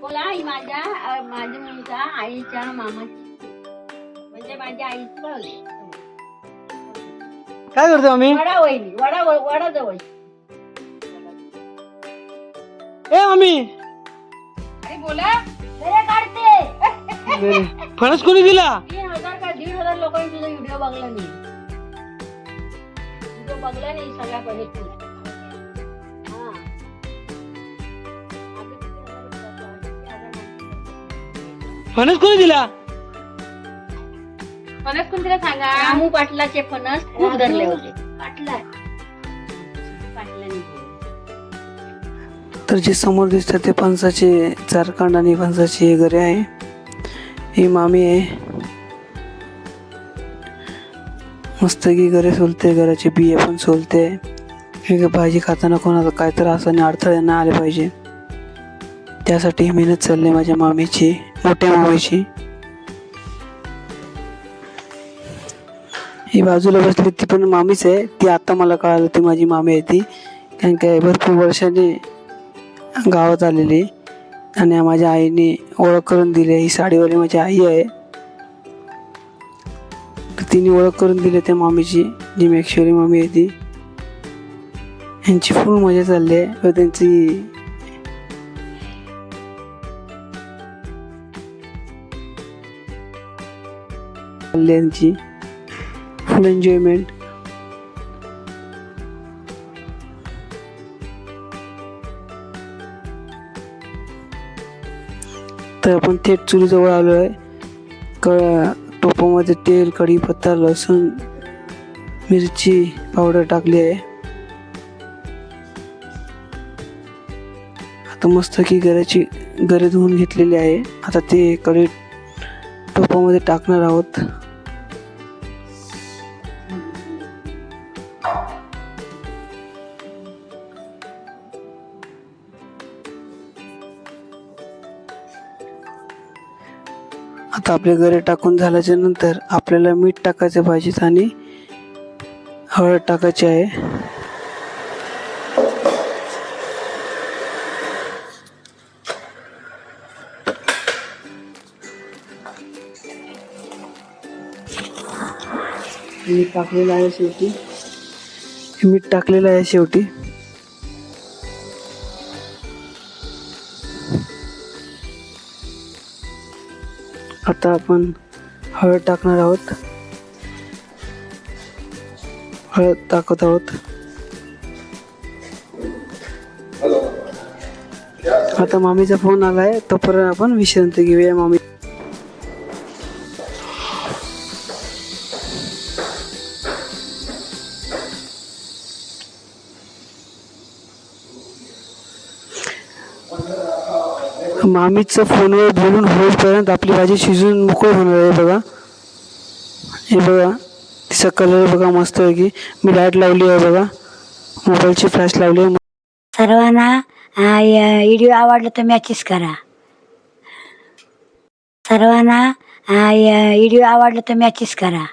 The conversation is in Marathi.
बोला आई माझ्या अ, माझ्या मुलगा आईच्या मामाची. म्हणजे माझ्या आईचं काय करतो आम्ही वडा वहिनी वडा वडा जवळ. ए आम्ही अरे बोला घरे काढते. फणस कोणी दिला? तीन हजार का दीड हजार लोकांनी तुझा व्हिडिओ बघला नाही. व्हिडिओ बघला नाही सगळ्या पहिले फणस कोणी दिला? फणस कोणतीला सांगा? रामू पाटलाचे फणस खूप धरले होते. पाटला पाटलाने तर जे समोर दिसतात ते फणसाचे चारकांड आणि फणसाची घरे आहे. ही मामी आहे. मस्त की घरे सोलते घराचे बिये पण सोलते. हे भाजी खाताना कोणाचा काय तर असं अडथळे नाही आले पाहिजे. त्यासाठी ही मेहनत चालली माझ्या मामीची. मोठ्या मामीची. ही बाजूला बसली ती पण मामीच आहे. ती आता मला कळालं ती माझी मामी आहे ती. कारण काय भरपूर वर्षांनी गावात आलेली आणि माझ्या आईने ओळख करून दिली ही साडीवाली माझी आई आहे. तिने ओळख करून दिली त्या मामीची. जी मेक्षोरी मामी आहे ती. यांची फुल मजा चालली आहे. व त्यांची कल्याणची फुल एन्जॉयमेंट. तर आपण थेट चुलीजवळ आलो आहे. क टोपामध्ये तेल कढीपत्ता लसूण मिरची पावडर टाकली आहे. आता मस्त की घराची गरे धुवून घेतलेली आहे. आता ते कढी टोपामध्ये टाकणार आहोत. आता आपले गरे टाकून झाल्याच्यानंतर आपल्याला मीठ टाकायचं पाहिजेत आणि हळद टाकायची आहे. मीठ टाकलेलं आहे शेवटी. मीठ टाकलेलं आहे शेवटी. आता आपण हळद टाकणार आहोत. हळद टाकत आहोत. आता मामीचा फोन आलाय तोपर्यंत आपण विश्रांती घेऊया मामी. मामीचं फोनवर बोलून होईपर्यंत आपली भाजी शिजून मोकळी होणार आहे बघा. हे बघा तिचा कलर बघा मस्त आहे की मी लाइट लावली आहे बघा. मोबाईलची फ्लॅश लावली आहे. सर्वांना व्हिडिओ आवडला तर मॅचेस करा. सर्वांना व्हिडिओ आवडला तर मॅचेस करा.